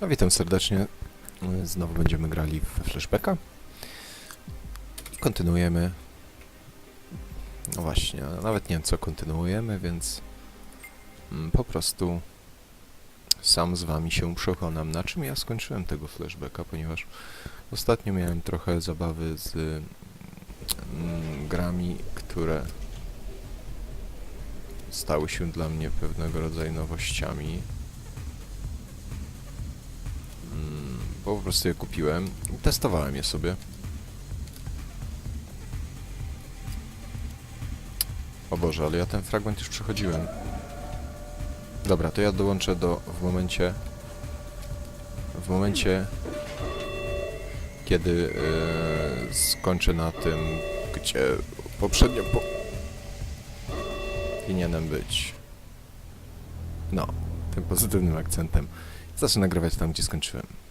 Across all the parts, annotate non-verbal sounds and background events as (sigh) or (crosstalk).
No witam serdecznie. Znowu będziemy grali w flashbacka. I kontynuujemy. No właśnie, nawet nie wiem co kontynuujemy, więc mm, po prostu sam z wami się przekonam, na czym ja skończyłem tego flashbacka, ponieważ ostatnio miałem trochę zabawy z mm, grami, które stały się dla mnie pewnego rodzaju nowościami. Bo po prostu je kupiłem i testowałem je sobie. O Boże, ale ja ten fragment już przechodziłem. Dobra, to ja dołączę do w momencie w momencie kiedy yy, skończę na tym, gdzie poprzednio po... powinienem być. No, tym pozytywnym akcentem. Zacznę nagrywać tam, gdzie skończyłem.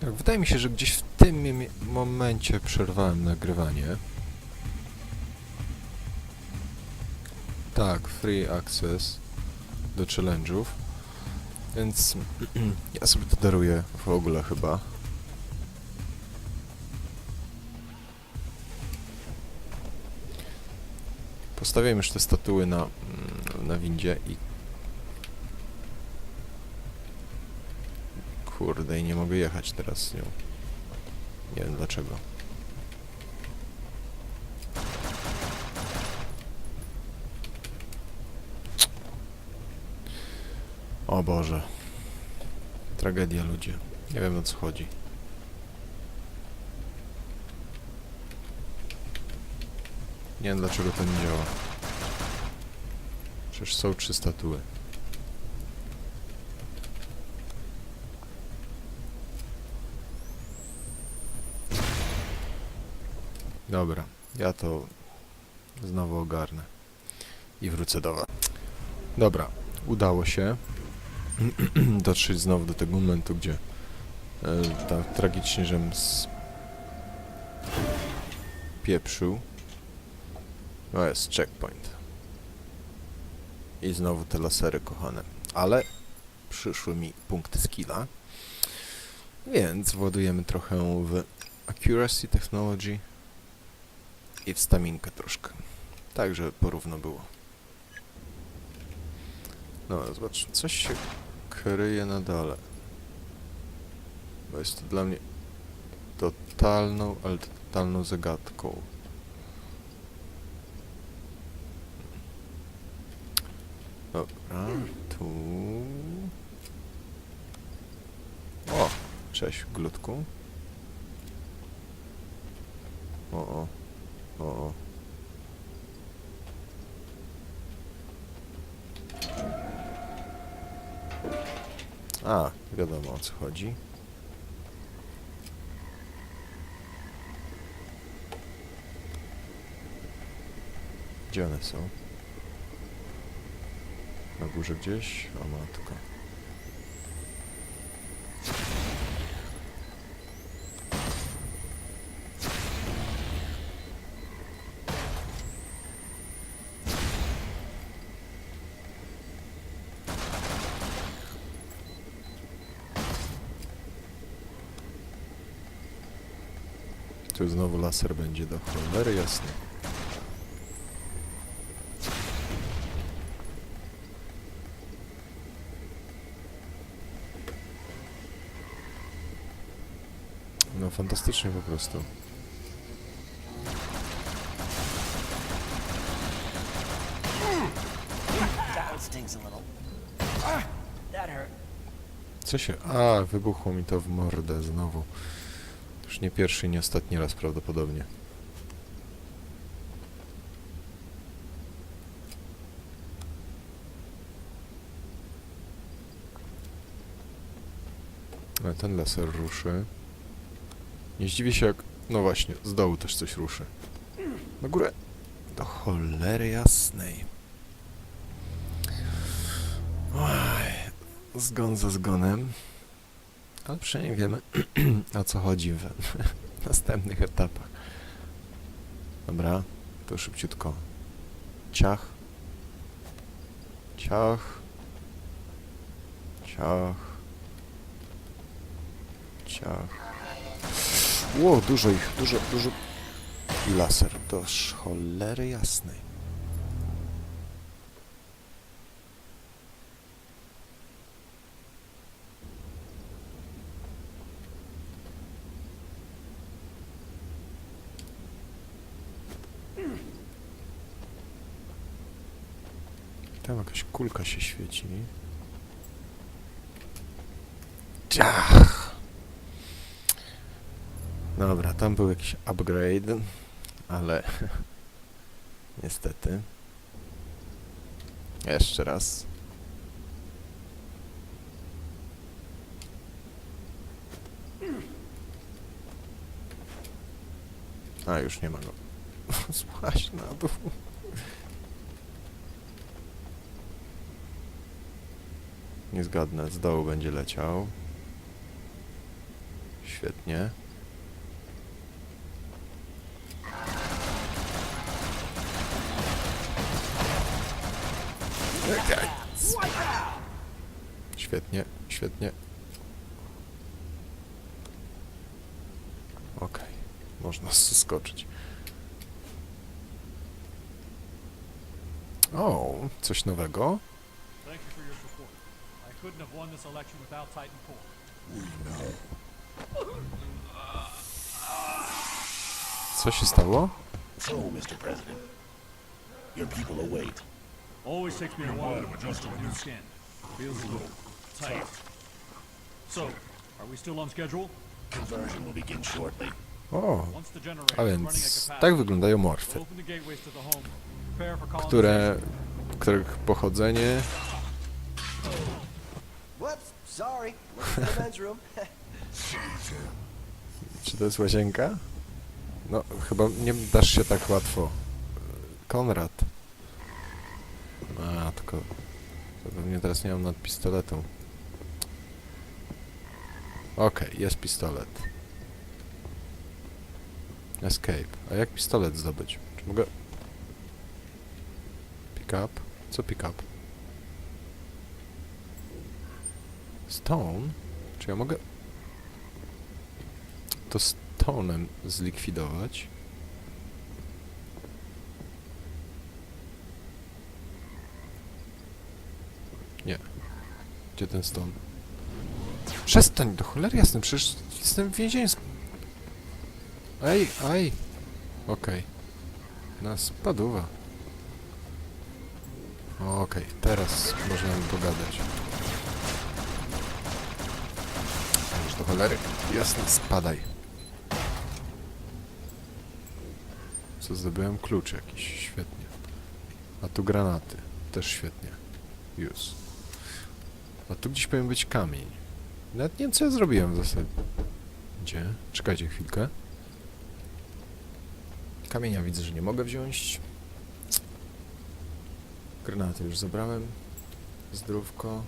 Tak, wydaje mi się, że gdzieś w tym momencie przerwałem nagrywanie. Tak, free access do challenge'ów. Więc (clears throat) ja sobie to daruję w ogóle chyba. Postawiłem już te statuły na, mm, na windzie i Kurde, i nie mogę jechać teraz z nią. Nie wiem dlaczego. O Boże. Tragedia ludzie. Nie wiem o co chodzi. Nie wiem dlaczego to nie działa. Przecież są trzy statuły. Dobra, ja to znowu ogarnę i wrócę do was. Dobra, udało się (clears throat) dotrzeć znowu do tego momentu, gdzie tak tragicznie, żem pieprzył. No jest checkpoint. I znowu te lasery kochane. Ale przyszły mi punkty skilla. Więc władujemy trochę w Accuracy Technology i w staminkę troszkę. Tak, żeby porówno było. No, zobacz, coś się kryje na dole. Bo jest to dla mnie totalną, ale totalną zagadką. Dobra, tu... O, cześć, glutku. O, o. O. A, wiadomo o co chodzi. Gdzie one są? Na górze gdzieś? O matko. Tu znowu laser będzie do cholery jasne. No fantastycznie po prostu. Co się... A, wybuchło mi to w mordę znowu. Już nie pierwszy nie ostatni raz prawdopodobnie. Ale ten laser ruszy. Nie zdziwię się jak... No właśnie, z dołu też coś ruszy. Na górę. Do cholery jasnej. Zgon za zgonem. Ale przynajmniej wiemy (clears throat) o co chodzi w (laughs) następnych etapach. Dobra, to szybciutko. Ciach. Ciach. Ciach. Ciach. Ło, dużo ich, dużo, dużo. I laser, do cholery jasnej. Tam jakaś kulka się świeci. Ciach! Dobra, tam był jakiś upgrade, ale (laughs) niestety. Jeszcze raz. A, już nie ma go. (laughs) Spłaś na dół. Nie zgadnę, z dołu będzie leciał. Świetnie. Świetnie, świetnie. Okej, można skoczyć. O, coś nowego. Couldn't have won this election without Titan Core. Co się stało? So, Mr. President, your people await. Always takes me a while to adjust to a new skin. Feels a little tight. So, are we still on schedule? Conversion will begin shortly. O, Once the generator a is running at więc capacity, tak wyglądają morfy, open the gateways to the home. Prepare for colonization. które, których pochodzenie sorry. (laughs) Czy to jest łazienka? No, chyba nie dasz się tak łatwo. Konrad. A, tylko... To pewnie teraz nie mam nad pistoletem. Okej, jest pistolet. Escape. A jak pistolet zdobyć? Czy mogę... Pick up? Co pick up? Stone? Czy ja mogę to stonem zlikwidować. Nie. Gdzie ten ston? Przestań, do cholery jasne, przecież jestem w więzieniu. Ej, aj. Okej. Na spaduwa. Okej, teraz możemy pogadać. Już do cholery. Jasne, spadaj. Co zdobyłem? Klucz jakiś, świetnie. A tu granaty, też świetnie. Już. A tu gdzieś powinien być kamień. Nawet nie wiem co ja zrobiłem w zasadzie. Gdzie? Czekajcie chwilkę. Kamienia widzę, że nie mogę wziąć. Granaty już zabrałem. Zdrówko.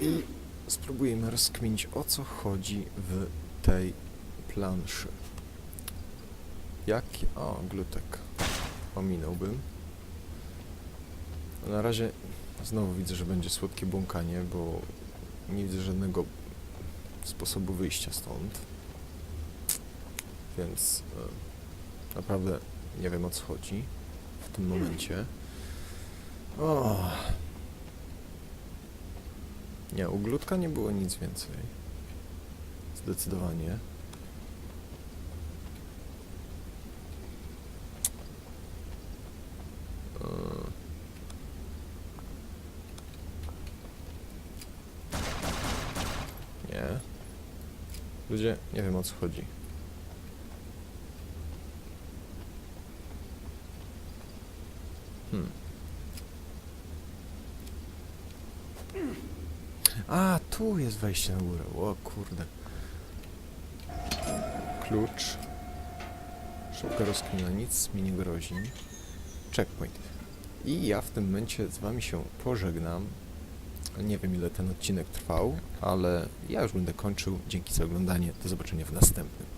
I spróbujemy rozkminić o co chodzi w tej planszy. Jaki... O, glutek. Ominąłbym. Na razie znowu widzę, że będzie słodkie błąkanie, bo nie widzę żadnego sposobu wyjścia stąd. Więc e, naprawdę nie wiem o co chodzi w tym momencie. O. Nie, u glutka nie było nic więcej. Zdecydowanie. Eee. Nie. Ludzie, nie wiem o co chodzi. Hmm. A, tu jest wejście na górę. O kurde. Klucz. Szybka rozkmina, nic mi nie grozi. Checkpoint. I ja w tym momencie z wami się pożegnam. Nie wiem ile ten odcinek trwał, ale ja już będę kończył. Dzięki za oglądanie. Do zobaczenia w następnym.